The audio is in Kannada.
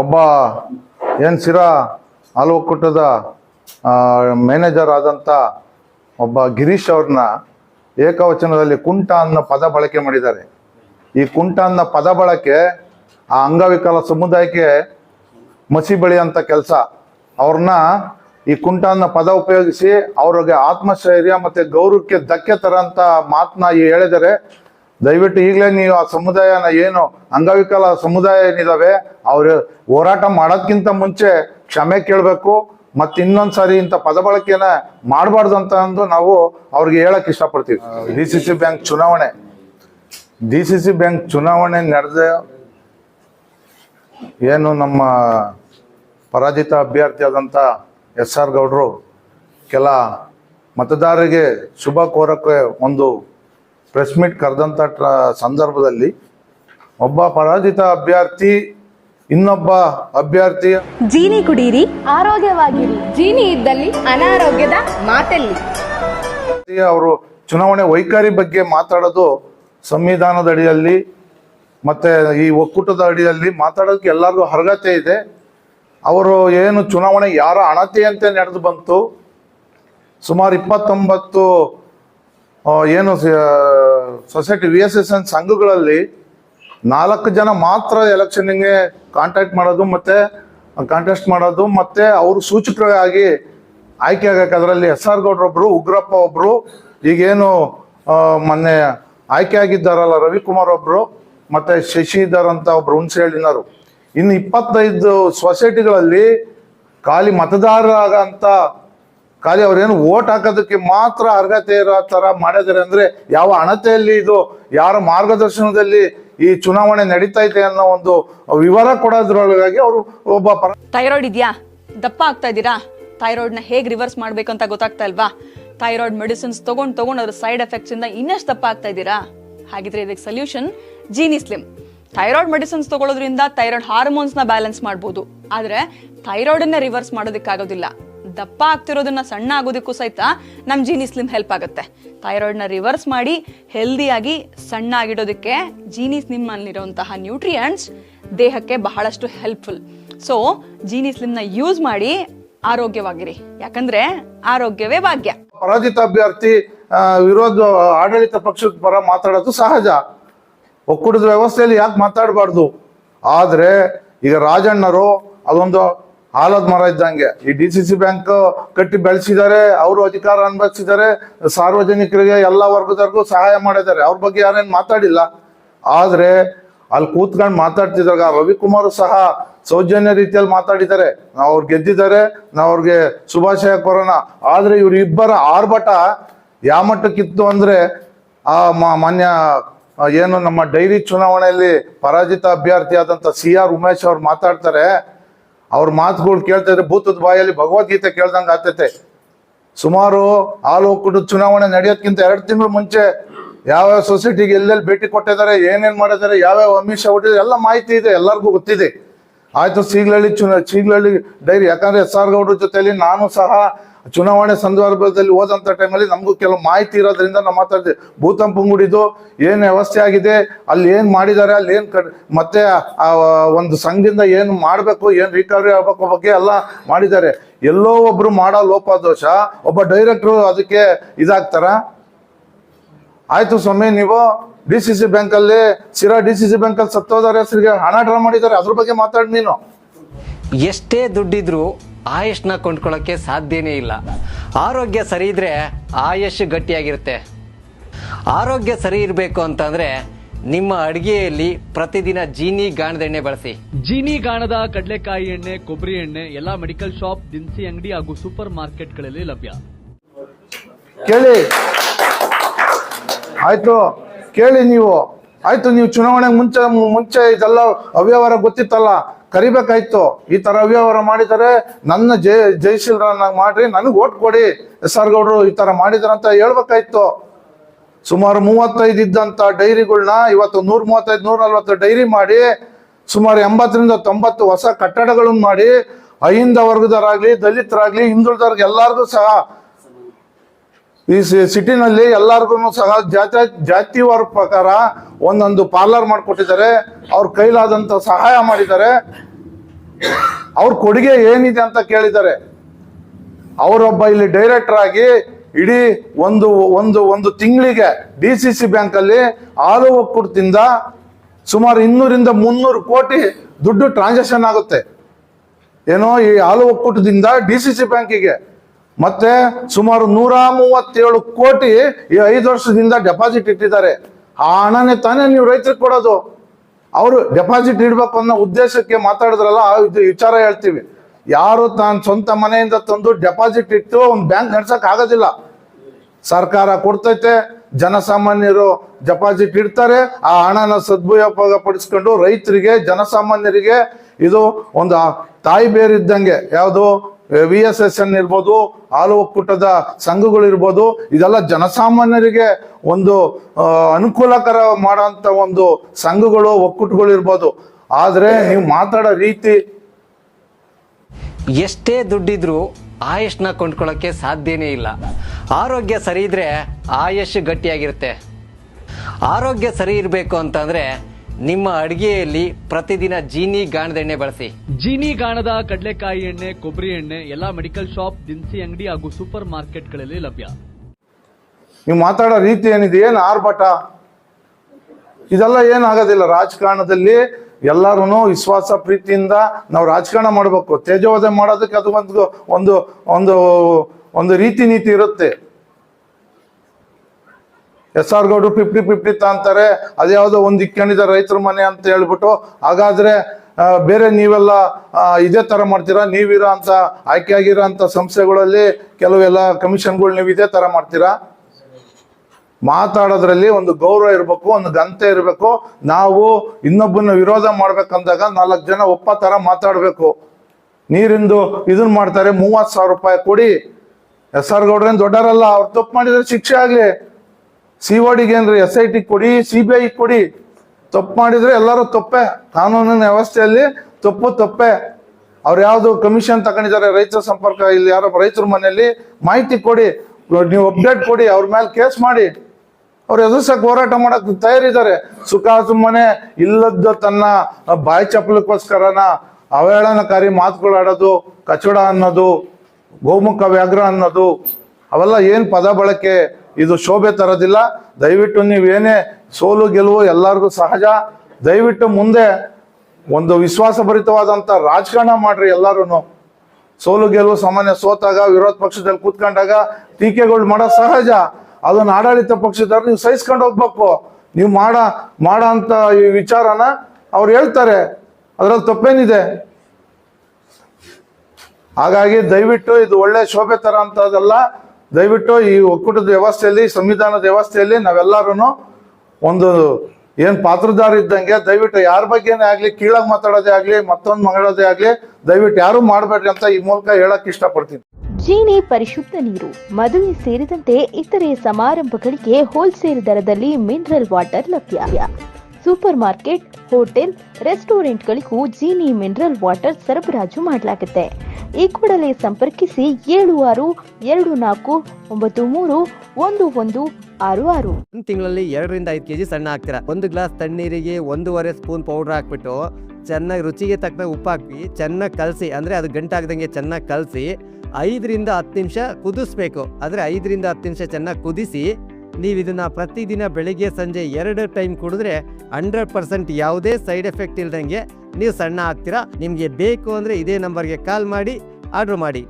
ಒಬ್ಬ ಏನು ಸಿರಾ ಹಾಲು ಒಕ್ಕೂಟದ ಮ್ಯಾನೇಜರ್ ಆದಂಥ ಒಬ್ಬ ಗಿರೀಶ್ ಅವ್ರನ್ನ ಏಕವಚನದಲ್ಲಿ ಕುಂಟ ಅನ್ನೋ ಪದ ಬಳಕೆ ಮಾಡಿದ್ದಾರೆ. ಈ ಕುಂಟ ಅನ್ನೋ ಪದ ಬಳಕೆ ಆ ಅಂಗವಿಕಲ ಸಮುದಾಯಕ್ಕೆ ಮಸಿ ಬೆಳೆಯುವಂಥ ಕೆಲಸ. ಅವ್ರನ್ನ ಈ ಕುಂಟ ಅನ್ನೋ ಪದ ಉಪಯೋಗಿಸಿ ಅವ್ರಿಗೆ ಆತ್ಮಸ್ಥೈರ್ಯ ಮತ್ತೆ ಗೌರವಕ್ಕೆ ಧಕ್ಕೆ ತರೋಂಥ ಮಾತನ್ನ ಹೇಳಿದರೆ ದಯವಿಟ್ಟು ಈಗಲೇ ನೀವು ಆ ಸಮುದಾಯನ ಏನು ಅಂಗವಿಕಲ ಸಮುದಾಯ ಏನಿದಾವೆ, ಅವ್ರು ಹೋರಾಟ ಮಾಡೋದ್ಕಿಂತ ಮುಂಚೆ ಕ್ಷಮೆ ಕೇಳಬೇಕು, ಮತ್ತೆ ಇನ್ನೊಂದು ಸಾರಿ ಇಂಥ ಪದ ಬಳಕೆನ ಮಾಡಬಾರ್ದು ಅಂತ ಅಂದು ನಾವು ಅವ್ರಿಗೆ ಹೇಳಕ್ ಇಷ್ಟಪಡ್ತೀವಿ. ಡಿ ಸಿ ಸಿ ಬ್ಯಾಂಕ್ ಚುನಾವಣೆ. ಡಿ ಸಿ ಸಿ ಬ್ಯಾಂಕ್ ಚುನಾವಣೆ ನಡೆದ ಏನು ನಮ್ಮ ಪರಾಜಿತ ಅಭ್ಯರ್ಥಿ ಆದಂಥ ಎಸ್ ಆರ್ ಗೌಡ್ರು ಕೆಲ ಮತದಾರರಿಗೆ ಶುಭ ಕೋರಕ್ಕೆ ಒಂದು ಪ್ರೆಸ್ ಮೀಟ್ ಕರೆದಂಥ ಟ್ರ ಸಂದರ್ಭದಲ್ಲಿ ಒಬ್ಬ ಪರಾಜಿತ ಅಭ್ಯರ್ಥಿ ಇನ್ನೊಬ್ಬ ಅಭ್ಯರ್ಥಿ ಜೀನಿ ಕುಡೀರಿ ಆರೋಗ್ಯವಾಗಿರಿ. ಜೀನಿ ಇದ್ದಲ್ಲಿ ಅನಾರೋಗ್ಯದ ಮಾತಲ್ಲಿ. ಅವರು ಚುನಾವಣೆ ವೈಖರಿ ಬಗ್ಗೆ ಮಾತಾಡೋದು ಸಂವಿಧಾನದ ಅಡಿಯಲ್ಲಿ ಮತ್ತೆ ಈ ಒಕ್ಕೂಟದ ಅಡಿಯಲ್ಲಿ ಮಾತಾಡೋದಕ್ಕೆ ಎಲ್ಲರಿಗೂ ಅರ್ಹತೆ ಇದೆ. ಅವರು ಏನು ಚುನಾವಣೆ ಯಾರ ಅಣತೆಯಂತೆ ನಡೆದು ಬಂತು. ಸುಮಾರು ಇಪ್ಪತ್ತೊಂಬತ್ತು ಏನು society V S S N ಸಂಘಗಳಲ್ಲಿ ನಾಲ್ಕು ಜನ ಮಾತ್ರ ಎಲೆಕ್ಷನ್ಗೆ ಕಾಂಟ್ಯಾಕ್ಟ್ ಮಾಡೋದು ಮತ್ತೆ ಕಾಂಟೆಸ್ಟ್ ಮಾಡೋದು ಮತ್ತೆ ಅವರು ಸೂಚಕರಾಗಿ ಆಯ್ಕೆ ಆಗಕ್ಕೆ ಅದರಲ್ಲಿ ಎಸ್ ಆರ್ ಗೌಡ್ರೊಬ್ಬರು ಉಗ್ರಪ್ಪ ಒಬ್ರು, ಈಗೇನು ಮೊನ್ನೆ ಆಯ್ಕೆ ಆಗಿದ್ದಾರಲ್ಲ ರವಿಕುಮಾರ್ ಒಬ್ರು, ಮತ್ತೆ ಶಶಿಧರ್ ಅಂತ ಒಬ್ರು ಹುಣಸೇಳಿನರು ಇನ್ನು ಇಪ್ಪತ್ತೈದು ಸೊಸೈಟಿಗಳಲ್ಲಿ ಖಾಲಿ ಮತದಾರರಾಗಂತ ಖಾಲಿ ಅವ್ರೇನು ಓಟ್ ಹಾಕೋದಕ್ಕೆ ಮಾತ್ರ ಅರ್ಹತೆ ಇರೋ ತರ ಮಾಡಿದ್ರೆ ಅಂದ್ರೆ ಯಾವ ಅಣತೆಯಲ್ಲಿ ಇದು, ಯಾರ ಮಾರ್ಗದರ್ಶನದಲ್ಲಿ ಈ ಚುನಾವಣೆ ನಡೀತಾ ಇದೆ ಅನ್ನೋ ಒಂದು ವಿವರ ಕೊಡೋದ್ರೊಳಗಾಗಿ ಅವರು ಒಬ್ಬ ಥೈರಾಯ್ಡ್ ಇದೆಯಾ? ದಪ್ಪ ಆಗ್ತಾ ಇದ್ದೀರಾ? ಥೈರಾಯ್ಡ್ನ ಹೇಗೆ ರಿವರ್ಸ್ ಮಾಡಬೇಕು ಅಂತ ಗೊತ್ತಾಗ್ತಾ ಇಲ್ವಾ? ಥೈರಾಯ್ಡ್ ಮೆಡಿಸಿನ್ಸ್ ತಗೊಂಡ್ ತಗೊಂಡ್ ಅದ್ರ ಸೈಡ್ ಎಫೆಕ್ಟ್ಸ್ ಇಂದ ಇನ್ನಷ್ಟು ದಪ್ಪ ಆಗ್ತಾ ಇದ್ದೀರಾ? ಹಾಗಿದ್ರೆ ಇದಕ್ಕೆ solution Jeeni slim thyroid medicines ತಗೊಳ್ಳೋದ್ರಿಂದ thyroid ಹಾರ್ಮೋನ್ಸ್ನ ಬ್ಯಾಲೆನ್ಸ್ ಮಾಡ್ಬೋದು. ಆದ್ರೆ ಥೈರಾಯ್ಡ್ ರಿವರ್ಸ್ ರಿವರ್ಸ್ ಮಾಡೋದಕ್ಕಾಗೋದಿಲ್ಲ ದಪ್ಪ ಆಗ್ತಿರೋದನ್ನ ಸಣ್ಣ ಆಗೋದಕ್ಕೂ ಸಹಿತ ನಮ್ ಜೀನಿ ಸ್ಲಿಮ್ ಹೆಲ್ಪ್ ಆಗುತ್ತೆ. ಥೈರಾಯ್ಡ್ನ ರಿವರ್ಸ್ ಮಾಡಿ ಹೆಲ್ದಿಯಾಗಿ ಸಣ್ಣ ಆಗಿಡೋದಕ್ಕೆ ಜೀನಿ ಸ್ಲಿಮ್ ಅಲ್ಲಿರುವಂತಹ ನ್ಯೂಟ್ರಿಯೆಂಟ್ಸ್ ದೇಹಕ್ಕೆ ಬಹಳಷ್ಟು ಹೆಲ್ಪ್ಫುಲ್. ಸೊ, ಜೀನಿ ಸ್ಲಿಮ್ನ ಯೂಸ್ ಮಾಡಿ ಆರೋಗ್ಯವಾಗಿರಿ. ಯಾಕಂದ್ರೆ ಆರೋಗ್ಯವೇ ಭಾಗ್ಯ. ಪರಾಜಿತ ಅಭ್ಯರ್ಥಿ ವಿರೋಧ ಆಡಳಿತ ಪಕ್ಷದ ಪರ ಮಾತಾಡೋದು ಸಹಜ. ಒಕ್ಕೂಟದ ವ್ಯವಸ್ಥೆಯಲ್ಲಿ ಯಾಕೆ ಮಾತಾಡಬಾರ್ದು? ಆದ್ರೆ ಈಗ ರಾಜಣ್ಣರು ಅದೊಂದು ಆಲದ ಮರ ಇದ್ದಂಗೆ. ಈ ಡಿ ಸಿ ಸಿ ಬ್ಯಾಂಕ್ ಕಟ್ಟಿ ಬೆಳೆಸಿದ್ದಾರೆ ಅವರು ಅಧಿಕಾರ ಅನುಭವಿಸಿದ್ದಾರೆ ಸಾರ್ವಜನಿಕರಿಗೆ ಎಲ್ಲ ವರ್ಗದವರೆಗೂ ಸಹಾಯ ಮಾಡಿದ್ದಾರೆ. ಅವ್ರ ಬಗ್ಗೆ ಯಾರೇನು ಮಾತಾಡಿಲ್ಲ. ಆದ್ರೆ ಅಲ್ಲಿ ಕೂತ್ಕೊಂಡು ಮಾತಾಡ್ತಿದ್ರಾಗ ರವಿಕುಮಾರ್ ಸಹ ಸೌಜನ್ಯ ರೀತಿಯಲ್ಲಿ ಮಾತಾಡಿದ್ದಾರೆ. ನಾವು ಅವ್ರು ಗೆದ್ದಿದ್ದಾರೆ, ನಾವು ಅವ್ರಿಗೆ ಶುಭಾಶಯ ಕೊರೋಣ. ಆದ್ರೆ ಇವ್ರ ಇಬ್ಬರ ಆರ್ಭಟ ಯಾವ ಮಟ್ಟಕ್ಕಿತ್ತು ಅಂದ್ರೆ ಆ ಮಾನ್ಯ ಏನು ನಮ್ಮ ಡೈರಿ ಚುನಾವಣೆಯಲ್ಲಿ ಪರಾಜಿತ ಅಭ್ಯರ್ಥಿ ಆದಂತ ಸಿ ಆರ್ ಉಮೇಶ್ ಅವ್ರು ಮಾತಾಡ್ತಾರೆ ಅವ್ರ ಮಾತುಗಳು ಕೇಳ್ತಾ ಇದ್ರೆ ಭೂತದ ಬಾಯಲ್ಲಿ ಭಗವದ್ಗೀತೆ ಕೇಳ್ದಂಗೆ ಆಗ್ತೈತೆ. ಸುಮಾರು ಹಾಲು ಚುನಾವಣೆ ನಡೆಯೋದ್ಕಿಂತ ಎರಡು ತಿಂಗಳು ಮುಂಚೆ ಯಾವ್ಯಾವ ಸೊಸೈಟಿಗೆ ಎಲ್ಲೆಲ್ಲಿ ಭೇಟಿ ಕೊಟ್ಟಿದ್ದಾರೆ, ಏನೇನ್ ಮಾಡಿದ್ದಾರೆ, ಯಾವ್ಯಾವ ಅಮಿಷ ಹೊಟ್ಟಿದ್ದಾರೆ, ಎಲ್ಲ ಮಾಹಿತಿ ಇದೆ, ಎಲ್ಲರಿಗೂ ಗೊತ್ತಿದೆ. ಆಯ್ತು, ಸೀಗ್ಲಳ್ಳಿ ಚುನ, ಸೀಗ್ಲಳ್ಳಿ ಡೈರಿ, ಯಾಕಂದ್ರೆ ಎಸ್ ಆರ್ ಗೌಡ್ರ ಜೊತೆಯಲ್ಲಿ ನಾನು ಸಹ ಚುನಾವಣೆ ಸಂದರ್ಭದಲ್ಲಿ ಹೋದಂತ ಟೈಮಲ್ಲಿ ನಮಗೂ ಕೆಲವು ಮಾಹಿತಿ ಇರೋದ್ರಿಂದ ನಾವು ಮಾತಾಡ್ತೀವಿ ಭೂತಂ ಮುಡಿದು ಏನ್ ವ್ಯವಸ್ಥೆ ಆಗಿದೆ, ಅಲ್ಲಿ ಏನು ಮಾಡಿದ್ದಾರೆ, ಅಲ್ಲಿ ಏನು ಮತ್ತೆ ಆ, ಒಂದು ಸಂಘದಿಂದ ಏನು ಮಾಡಬೇಕು, ಏನು ರಿಕವರಿ ಆಗ್ಬೇಕು ಬಗ್ಗೆ ಎಲ್ಲ ಮಾಡಿದ್ದಾರೆ. ಎಲ್ಲೋ ಒಬ್ಬರು ಮಾಡೋ ಲೋಪದೋಷ, ಒಬ್ಬ ಡೈರೆಕ್ಟ್ರು ಅದಕ್ಕೆ ಇದಾಗ್ತಾರ. ಆಯ್ತು ಸ್ವಾಮಿ, ನೀವು ಡಿ ಸಿ ಸಿ ಬ್ಯಾಂಕಲ್ಲಿ ಸಿರಾ ಡಿ ಸಿ ಸಿ ಬ್ಯಾಂಕಲ್ಲಿ ಸತ್ತೋದರ ಹೆಸರಿಗೆ ಹಣ ಡ್ರಾ ಮಾಡಿದ್ದಾರೆ. ಅದ್ರ ಬಗ್ಗೆ ಮಾತಾಡಿ ನೀನು. ಎಷ್ಟೇ ದುಡ್ಡಿದ್ರೂ ಆಯುಷ್ನ ಕೊಂಡ್ಕೊಳ್ಳೋಕ್ಕೆ ಸಾಧ್ಯನೇ ಇಲ್ಲ. ಆರೋಗ್ಯ ಸರಿ ಇದ್ರೆ ಆಯುಷ್ ಗಟ್ಟಿಯಾಗಿರುತ್ತೆ. ಆರೋಗ್ಯ ಸರಿ ಇರಬೇಕು ಅಂತಂದ್ರೆ ನಿಮ್ಮ ಅಡಿಗೆಯಲ್ಲಿ ಪ್ರತಿದಿನ ಜೀನಿ ಗಾಣದ ಎಣ್ಣೆ ಬಳಸಿ. ಜೀನಿ ಗಾಣದ ಕಡಲೆಕಾಯಿ ಎಣ್ಣೆ ಕೊಬ್ಬರಿ ಎಣ್ಣೆ ಎಲ್ಲಾ ಮೆಡಿಕಲ್ ಶಾಪ್ ದಿನಸಿ ಅಂಗಡಿ ಹಾಗೂ ಸೂಪರ್ ಮಾರ್ಕೆಟ್ಗಳಲ್ಲಿ ಲಭ್ಯ. ಕೇಳಿ. ಆಯ್ತು. ಕೇಳಿ ನೀವು. ಆಯ್ತು ನೀವು ಚುನಾವಣೆಗೆ ಮುಂಚೆ ಮುಂಚೆ ಇದೆಲ್ಲ ಅವ್ಯವಹಾರ ಗೊತ್ತಿತ್ತಲ್ಲ? ಕರಿಬೇಕಾಯ್ತು. ಈ ತರ ಅವ್ಯವಹಾರ ಮಾಡಿದ್ದಾರೆ ನನ್ನ ಜಯ ಜಯಶೀಲರನ್ನಾಗಿ ಮಾಡ್ರಿ, ನನಗೆ ಓಟ್ ಕೊಡಿ. ಎಸ್ ಆರ್ ಗೌಡ್ರು ಈ ತರ ಮಾಡಿದಾರೆ ಅಂತ ಹೇಳ್ಬೇಕಾಯ್ತು. ಸುಮಾರು ಮೂವತ್ತೈದು ಇದ್ದಂತ ಡೈರಿಗಳನ್ನ ಇವತ್ತು ನೂರ ಮೂವತ್ತೈದು, ನೂರ ನಲ್ವತ್ತು ಡೈರಿ ಮಾಡಿ, ಸುಮಾರು ಎಂಬತ್ತರಿಂದ ತೊಂಬತ್ತು ಹೊಸ ಕಟ್ಟಡಗಳನ್ನು ಮಾಡಿ ಅಹಿಂದ ವರ್ಗದವರಾಗ್ಲಿ, ದಲಿತರಾಗ್ಲಿ, ಹಿಂದುಳಿದವ್ರಿಗೆ ಎಲ್ಲರಿಗೂ ಸಹ ಈ ಸಿಟಿನಲ್ಲಿ ಎಲ್ಲರಿಗೂ ಸಹ ಜಾತಿ ಜಾತಿವಾರ ಪ್ರಕಾರ ಒಂದೊಂದು ಪಾರ್ಲರ್ ಮಾಡಿಕೊಟ್ಟಿದ್ದಾರೆ. ಅವ್ರ ಕೈಲಾದಂಥ ಸಹಾಯ ಮಾಡಿದ್ದಾರೆ. ಅವ್ರ ಕೊಡುಗೆ ಏನಿದೆ ಅಂತ ಕೇಳಿದ್ದಾರೆ. ಅವರೊಬ್ಬ ಇಲ್ಲಿ ಡೈರೆಕ್ಟರ್ ಆಗಿ ಇಡೀ ಒಂದು ಒಂದು ಒಂದು ತಿಂಗಳಿಗೆ ಡಿ ಸಿ ಸಿ ಬ್ಯಾಂಕಲ್ಲಿ ಹಾಲು ಒಕ್ಕೂಟದಿಂದ ಸುಮಾರು ಇನ್ನೂರಿಂದ ಮುನ್ನೂರು ಕೋಟಿ ದುಡ್ಡು ಟ್ರಾನ್ಸಾಕ್ಷನ್ ಆಗುತ್ತೆ. ಏನೋ ಈ ಹಾಲು ಒಕ್ಕೂಟದಿಂದ ಡಿ ಸಿ ಸಿ ಬ್ಯಾಂಕಿಗೆ ಮತ್ತೆ ಸುಮಾರು ನೂರ ಮೂವತ್ತೇಳು ಕೋಟಿ ಈ ಐದು ವರ್ಷದಿಂದ ಡೆಪಾಸಿಟ್ ಇಟ್ಟಿದ್ದಾರೆ. ಆ ಹಣನೇ ತಾನೇ ನೀವು ರೈತರಿಗೆ ಕೊಡೋದು. ಅವರು ಡೆಪಾಸಿಟ್ ಇಡ್ಬೇಕು ಅನ್ನೋ ಉದ್ದೇಶಕ್ಕೆ ಮಾತಾಡಿದ್ರಲ್ಲ ಇದು ವಿಚಾರ ಹೇಳ್ತೀವಿ. ಯಾರು ತಾನು ಸ್ವಂತ ಮನೆಯಿಂದ ತಂದು ಡೆಪಾಸಿಟ್ ಇಟ್ಟು ಒಂದು ಬ್ಯಾಂಕ್ ನಡ್ಸಕ್ ಆಗೋದಿಲ್ಲ. ಸರ್ಕಾರ ಕೊಡ್ತೈತೆ, ಜನಸಾಮಾನ್ಯರು ಡೆಪಾಸಿಟ್ ಇಡ್ತಾರೆ, ಆ ಹಣನ ಸದುಪಯೋಗ ಪಡಿಸ್ಕೊಂಡು ರೈತರಿಗೆ, ಜನಸಾಮಾನ್ಯರಿಗೆ ಇದು ಒಂದು ತಾಯಿ ಬೇರಿದ್ದಂಗೆ ಯಾವುದು? ವಿ ಎಸ್ ಎಸ್ ಎನ್ ಇರ್ಬೋದು ಹಾಲು ಒಕ್ಕೂಟದ ಸಂಘಗಳು ಇರ್ಬೋದು, ಇದೆಲ್ಲ ಜನಸಾಮಾನ್ಯರಿಗೆ ಒಂದು ಅನುಕೂಲಕರ ಮಾಡೋಂಥ ಒಂದು ಸಂಘಗಳು, ಒಕ್ಕೂಟಗಳು ಇರ್ಬೋದು. ಆದರೆ ನೀವು ಮಾತಾಡೋ ರೀತಿ ಎಷ್ಟೇ ದುಡ್ಡಿದ್ರು ಆಯುಷ್ನ ಕೊಂಡ್ಕೊಳ್ಳೋಕ್ಕೆ ಸಾಧ್ಯನೇ ಇಲ್ಲ. ಆರೋಗ್ಯ ಸರಿ ಇದ್ರೆ ಆಯುಷ್ ಗಟ್ಟಿಯಾಗಿರುತ್ತೆ. ಆರೋಗ್ಯ ಸರಿ ಇರಬೇಕು ಅಂತಂದ್ರೆ ನಿಮ್ಮ ಅಡಿಗೆಯಲ್ಲಿ ಪ್ರತಿದಿನ ಜೀನಿ ಗಾಣದ ಎಣ್ಣೆ ಬಳಸಿ. ಜೀನಿ ಗಾಣದ ಕಡಲೆಕಾಯಿ ಎಣ್ಣೆ ಕೊಬ್ಬರಿ ಎಣ್ಣೆ ಎಲ್ಲಾ ಮೆಡಿಕಲ್ ಶಾಪ್ ದಿನಸಿ ಅಂಗಡಿ ಹಾಗೂ ಸೂಪರ್ ಮಾರ್ಕೆಟ್ಗಳಲ್ಲಿ ಲಭ್ಯ. ನೀವು ಮಾತಾಡೋ ರೀತಿ ಏನಿದೆ? ಏನು ಆರ್ಭಟ? ಇದೆಲ್ಲ ಏನಾಗೋದಿಲ್ಲ ರಾಜಕಾರಣದಲ್ಲಿ ಎಲ್ಲರೂ ವಿಶ್ವಾಸ ಪ್ರೀತಿಯಿಂದ ನಾವು ರಾಜಕಾರಣ ಮಾಡಬೇಕು. ತೇಜೋವಧೆ ಮಾಡೋದಕ್ಕೆ ಅದು ಒಂದು ಒಂದು ಒಂದು ಒಂದು ರೀತಿ ನೀತಿ ಇರುತ್ತೆ. ಎಸ್ ಆರ್ ಗೌಡ್ರು ಫಿಫ್ಟಿ ಫಿಫ್ಟಿ ತಾಂತಾರೆ ಅದ್ಯಾವುದೋ ಒಂದು ಇಕ್ಕಂಡಿದ ರೈತರ ಮನೆ ಅಂತ ಹೇಳ್ಬಿಟ್ಟು, ಹಾಗಾದ್ರೆ ಬೇರೆ ನೀವೆಲ್ಲ ಇದೇ ತರ ಮಾಡ್ತೀರಾ? ನೀವಿರೋ ಅಂತ ಆಯ್ಕೆ ಆಗಿರೋ ಅಂತ ಸಂಸ್ಥೆಗಳಲ್ಲಿ ಕೆಲವೆಲ್ಲ ಕಮಿಷನ್ಗಳು ನೀವು ಇದೇ ತರ ಮಾಡ್ತೀರಾ? ಮಾತಾಡೋದ್ರಲ್ಲಿ ಒಂದು ಗೌರವ ಇರಬೇಕು, ಒಂದು ಗಂತೆ ಇರಬೇಕು. ನಾವು ಇನ್ನೊಬ್ಬನ ವಿರೋಧ ಮಾಡ್ಬೇಕಂದಾಗ ನಾಲ್ಕು ಜನ ಒಪ್ಪ ತರ ಮಾತಾಡಬೇಕು. ನೀರಿಂದು ಇದನ್ನ ಮಾಡ್ತಾರೆ, ಮೂವತ್ತು ಸಾವಿರ ರೂಪಾಯಿ ಕೊಡಿ. ಎಸ್ ಆರ್ ಗೌಡ್ರೇನು ದೊಡ್ಡರಲ್ಲ, ಅವ್ರು ತಪ್ಪು ಮಾಡಿದ್ರೆ ಶಿಕ್ಷೆ ಆಗಲಿ. ಸಿ ಓಡಿಗೆ ಡಿಗೆ ಏನ್ರಿ ಎಸ್ ಐ ಟಿ ಕೊಡಿ, ಸಿ ಬಿ ಐ ಕೊಡಿ. ತಪ್ಪು ಮಾಡಿದ್ರೆ ಎಲ್ಲರೂ ತಪ್ಪೆ. ಕಾನೂನಿನ ವ್ಯವಸ್ಥೆಯಲ್ಲಿ ತಪ್ಪು ತಪ್ಪೆ. ಅವ್ರು ಯಾವುದು ಕಮಿಷನ್ ತಗೊಂಡಿದ್ದಾರೆ, ರೈತರ ಸಂಪರ್ಕ, ಇಲ್ಲಿ ಯಾರೋ ರೈತರ ಮನೆಯಲ್ಲಿ ಮಾಹಿತಿ ಕೊಡಿ. ನೀವು ಅಪ್ಡೇಟ್ ಕೊಡಿ, ಅವ್ರ ಮೇಲೆ ಕೇಸ್ ಮಾಡಿ. ಅವ್ರು ಎದುರ್ಸಕ್ ಹೋರಾಟ ಮಾಡಕ್ ತಯಾರಿದ್ದಾರೆ. ಸುಖ ಸುಮ್ಮನೆ ಇಲ್ಲದ ತನ್ನ ಬಾಯಿ ಚಪ್ಪಲಕ್ಕೋಸ್ಕರನ ಅವಹೇಳನಕಾರಿ ಮಾತುಗಳಾಡೋದು ಕಚಡ ಅನ್ನೋದು, ಗೋಮುಖ ವ್ಯಾಘ್ರ ಅನ್ನೋದು, ಅವೆಲ್ಲ ಏನು ಪದ ಬಳಕೆ? ಇದು ಶೋಭೆ ತರೋದಿಲ್ಲ. ದಯವಿಟ್ಟು ನೀವೇನೇ ಸೋಲು ಗೆಲುವು ಎಲ್ಲರಿಗೂ ಸಹಜ. ದಯವಿಟ್ಟು ಮುಂದೆ ಒಂದು ವಿಶ್ವಾಸಭರಿತವಾದಂಥ ರಾಜಕಾರಣ ಮಾಡ್ರಿ ಎಲ್ಲರೂ ಸೋಲು ಗೆಲುವು ಸಾಮಾನ್ಯ ಸೋತಾಗ, ವಿರೋಧ ಪಕ್ಷದಲ್ಲಿ ಕೂತ್ಕೊಂಡಾಗ ಟೀಕೆಗಳು ಮಾಡೋ ಸಹಜ. ಅದನ್ನ ಆಡಳಿತ ಪಕ್ಷದವ್ರು ನೀವು ಸಹಿಸ್ಕೊಂಡು ಹೋಗ್ಬೇಕು. ನೀವು ಮಾಡ, ಮಾಡೋ ಅಂತ ಈ ವಿಚಾರನ ಅವ್ರು ಹೇಳ್ತಾರೆ. ಅದ್ರಲ್ಲಿ ತಪ್ಪೇನಿದೆ. ಹಾಗಾಗಿ ದಯವಿಟ್ಟು ಇದು ಒಳ್ಳೆ ಶೋಭೆ ತರ ಅಂತದಲ್ಲ ದಯವಿಟ್ಟು ಈ ಒಕ್ಕೂಟದ ವ್ಯವಸ್ಥೆಯಲ್ಲಿ ಸಂವಿಧಾನದ ವ್ಯವಸ್ಥೆಯಲ್ಲಿ ನಾವೆಲ್ಲರೂ ಒಂದು ಏನು ಪಾತ್ರದಾರ ಇದ್ದಂಗೆ ದಯವಿಟ್ಟು ಯಾರ ಬಗ್ಗೆನೇ ಆಗಲಿ, ಕೀಳಾಗಿ ಮಾತಾಡೋದೇ ಆಗಲಿ, ಮತ್ತೊಂದು ಮಾಡೋದೇ ಆಗಲಿ, ದಯವಿಟ್ಟು ಯಾರು ಮಾಡಬೇಡ್ರಿ ಅಂತ ಈ ಮೂಲಕ ಹೇಳಕ್ ಇಷ್ಟಪಡ್ತೀನಿ. ಜೀನಿ ಪರಿಶುದ್ಧ ನೀರು, ಮದುವೆ ಸೇರಿದಂತೆ ಇತರೆ ಸಮಾರಂಭಗಳಿಗೆ ಹೋಲ್ಸೇಲ್ ದರದಲ್ಲಿ ಮಿನರಲ್ ವಾಟರ್ ಲಭ್ಯ. ಸೂಪರ್ ಮಾರ್ಕೆಟ್, ಹೋಟೆಲ್, ರೆಸ್ಟೋರೆಂಟ್ಗಳಿಗೂ ಜೀನಿ ಮಿನರಲ್ ವಾಟರ್ ಸರಬರಾಜು ಮಾಡಲಾಗುತ್ತೆ. ಈ ಕೂಡಲೇ ಸಂಪರ್ಕಿಸಿ ಏಳು ಆರು ಎರಡು ನಾಲ್ಕು ಒಂಬತ್ತು ಮೂರು ಒಂದು ಒಂದು ಆರು ಆರು. ಒಂದು ತಿಂಗಳಲ್ಲಿ ಎರಡರಿಂದ ಐದು ಕೆಜಿ ಸಣ್ಣ ಹಾಕ್ತೀರಾ? ಒಂದು ಗ್ಲಾಸ್ ತಣ್ಣೀರಿಗೆ ಒಂದೂವರೆ ಸ್ಪೂನ್ ಪೌಡರ್ ಹಾಕ್ಬಿಟ್ಟು ಚೆನ್ನಾಗಿ ರುಚಿಗೆ ತಕ್ಕ ಉಪ್ಪು ಹಾಕಿ ಚೆನ್ನಾಗಿ ಕಲಸಿ, ಅಂದರೆ ಅದು ಗಂಟಾಗ್ದಂಗೆ ಚೆನ್ನಾಗಿ ಕಲಸಿ, ಐದರಿಂದ ಹತ್ತು ನಿಮಿಷ ಕುದಿಸ್ಬೇಕು. ಆದರೆ ಐದರಿಂದ ಹತ್ತು ನಿಮಿಷ ಚೆನ್ನಾಗಿ ಕುದಿಸಿ ನೀವು ಇದನ್ನು ಪ್ರತಿದಿನ ಬೆಳಿಗ್ಗೆ ಸಂಜೆ ಎರಡು ಟೈಮ್ ಕುಡಿದ್ರೆ ಹಂಡ್ರೆಡ್ ಪರ್ಸೆಂಟ್ ಯಾವುದೇ ಸೈಡ್ ಎಫೆಕ್ಟ್ ಇಲ್ದಂಗೆ ನೀವು ಸಣ್ಣ ಆಗ್ತೀರಾ? ನಿಮಗೆ ಬೇಕು ಅಂದರೆ ಇದೇ ನಂಬರ್ಗೆ ಕಾಲ್ ಮಾಡಿ, ಆರ್ಡ್ರ್ ಮಾಡಿ.